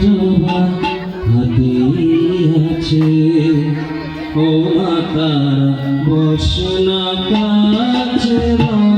জবা হাতে ও মাতারা বসনা কাছে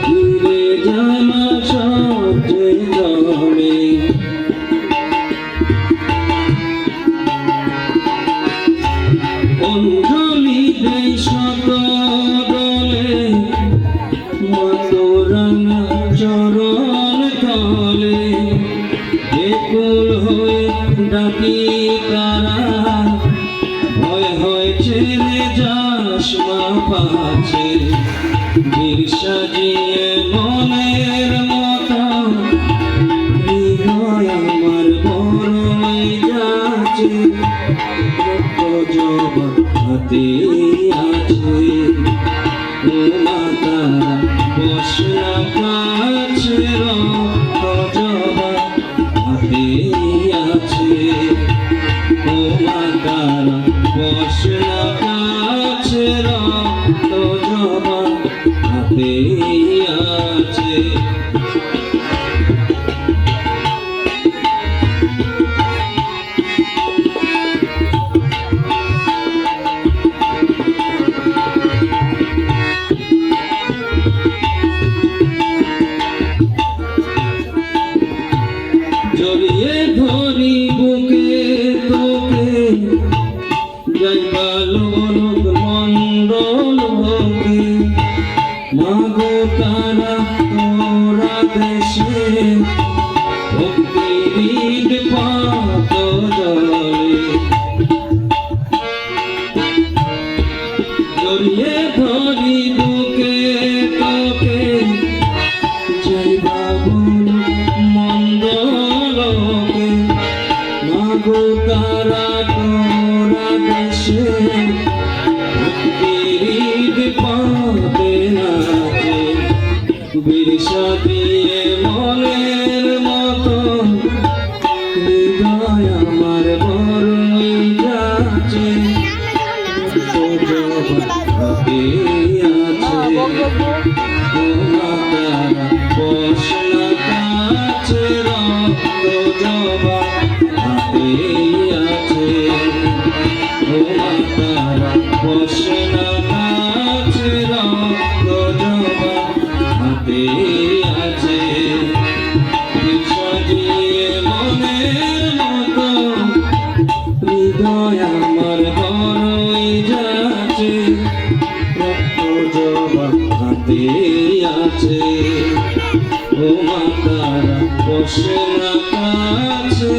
ফিরে জানা সবচে জলে অঞ্জলি দেয় শত দলে মতরানা ডাকি তারা ভয় হয় ছেড়ে যাস মা পাছে বীর সাজিয়ে মনের মতো হৃদয় আমার বড়ই যাচ্ছে হাতে আছে। আছে। জড়িয়ে ধরি মাগো তারা তোরা দেশে। ভক্তির পাত জড়িয়ে ধরি বুকে তোকে। যাইবা বল মন্দলকে মাগো তারা তোরা দেশে। ভক্তির পাতে নাচে বিরসা দিয়ে মনের মতো হৃদয় আমার বড়ই যাচ্ছে আছে। ও মাতারা হাতে আছে। ও মাতারা বসে কাছে